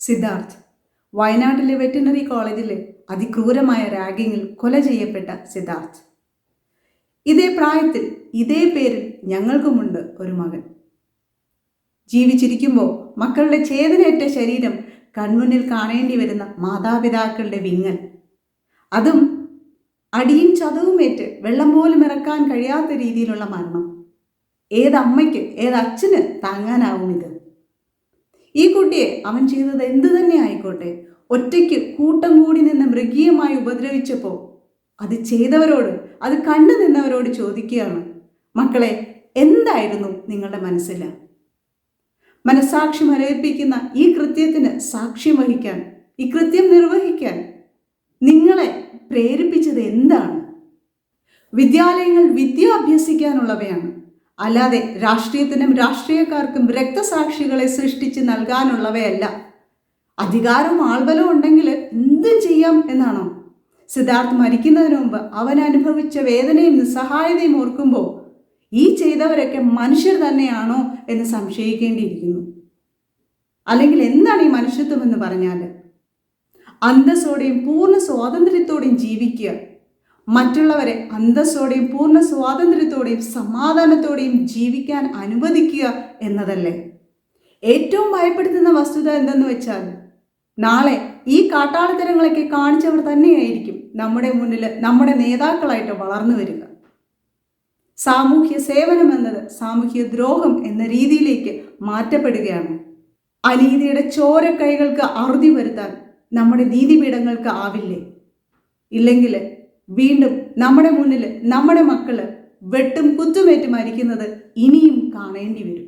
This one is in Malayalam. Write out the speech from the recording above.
സിദ്ധാർത്ഥ് വയനാട്ടിലെ വെറ്റിനറി കോളേജിലെ അതിക്രൂരമായ റാഗിങ്ങിൽ കൊല ചെയ്യപ്പെട്ട സിദ്ധാർത്ഥ്. ഇതേ പ്രായത്തിൽ ഇതേ പേരിൽ ഞങ്ങൾക്കുമുണ്ട് ഒരു മകൻ. ജീവിച്ചിരിക്കുമ്പോൾ മക്കളുടെ ചേതനയേറ്റ ശരീരം കൺമുന്നിൽ കാണേണ്ടി വരുന്ന മാതാപിതാക്കളുടെ വിങ്ങൽ. അതും അടിയും ചതവുമേറ്റ് വെള്ളം പോലും ഇറക്കാൻ കഴിയാത്ത രീതിയിലുള്ള മരണം. ഏതമ്മയ്ക്ക് ഏതച്ഛന് താങ്ങാനാവും ഇത് ഈ കുട്ടിയെ അവൻ ചെയ്തത് എന്തു തന്നെ ആയിക്കോട്ടെ. ഒറ്റയ്ക്ക് കൂട്ടം കൂടി നിന്ന് മൃഗീയമായി ഉപദ്രവിച്ചപ്പോൾ അത് ചെയ്തവരോട് അത് കണ്ടു നിന്നവരോട് ചോദിക്കുകയാണ്. മക്കളെ എന്തായിരുന്നു നിങ്ങളുടെ മനസ്സിൽ മനസാക്ഷി മരവിപ്പിക്കുന്ന ഈ കൃത്യത്തിന് സാക്ഷ്യം വഹിക്കാൻ ഈ കൃത്യം നിർവഹിക്കാൻ നിങ്ങളെ പ്രേരിപ്പിച്ചത് എന്താണ്? വിദ്യാലയങ്ങൾ വിദ്യ അഭ്യസിക്കാനുള്ളവയാണ്. അല്ലാതെ രാഷ്ട്രീയത്തിനും രാഷ്ട്രീയക്കാർക്കും രക്തസാക്ഷികളെ സൃഷ്ടിച്ച് നൽകാനുള്ളവയല്ല. അധികാരവും ആൾബലവും ഉണ്ടെങ്കിൽ എന്തും ചെയ്യാം എന്നാണോ? സിദ്ധാർത്ഥ് മരിക്കുന്നതിന് മുമ്പ് അവൻ അനുഭവിച്ച വേദനയും നിസ്സഹായതയും ഓർക്കുമ്പോൾ ഈ ചെയ്തവരൊക്കെ മനുഷ്യർ തന്നെയാണോ എന്ന് സംശയിക്കേണ്ടിയിരിക്കുന്നു. അല്ലെങ്കിൽ എന്താണ് ഈ മനുഷ്യത്വം എന്ന് പറഞ്ഞാൽ അന്തസ്സോടെയും പൂർണ സ്വാതന്ത്ര്യത്തോടെയും ജീവിക്കുക മറ്റുള്ളവരെ അന്തസ്സോടെയും പൂർണ സ്വാതന്ത്ര്യത്തോടെയും സമാധാനത്തോടെയും ജീവിക്കാൻ അനുവദിക്കുക എന്നതല്ലേ? ഏറ്റവും ഭയപ്പെടുത്തുന്ന വസ്തുത എന്തെന്ന് വെച്ചാൽ നാളെ ഈ കാട്ടാളത്തരങ്ങളൊക്കെ കാണിച്ചവർ തന്നെയായിരിക്കും നമ്മുടെ മുന്നിൽ നമ്മുടെ നേതാക്കളായിട്ട് വളർന്നു വരിക. സാമൂഹ്യ സേവനം എന്നത് സാമൂഹ്യ ദ്രോഹം എന്ന രീതിയിലേക്ക് മാറ്റപ്പെടുകയാണ്. അനീതിയുടെ ചോരക്കൈകൾക്ക് അറുതി വരുത്താൻ നമ്മുടെ നീതിപീഠങ്ങൾക്ക് ആവില്ലേ? ഇല്ലെങ്കിൽ വീണ്ടും നമ്മുടെ മുന്നിൽ നമ്മുടെ മക്കൾ വെട്ടും കുത്തുമേറ്റും മരിക്കുന്നത് ഇനിയും കാണേണ്ടി വരും.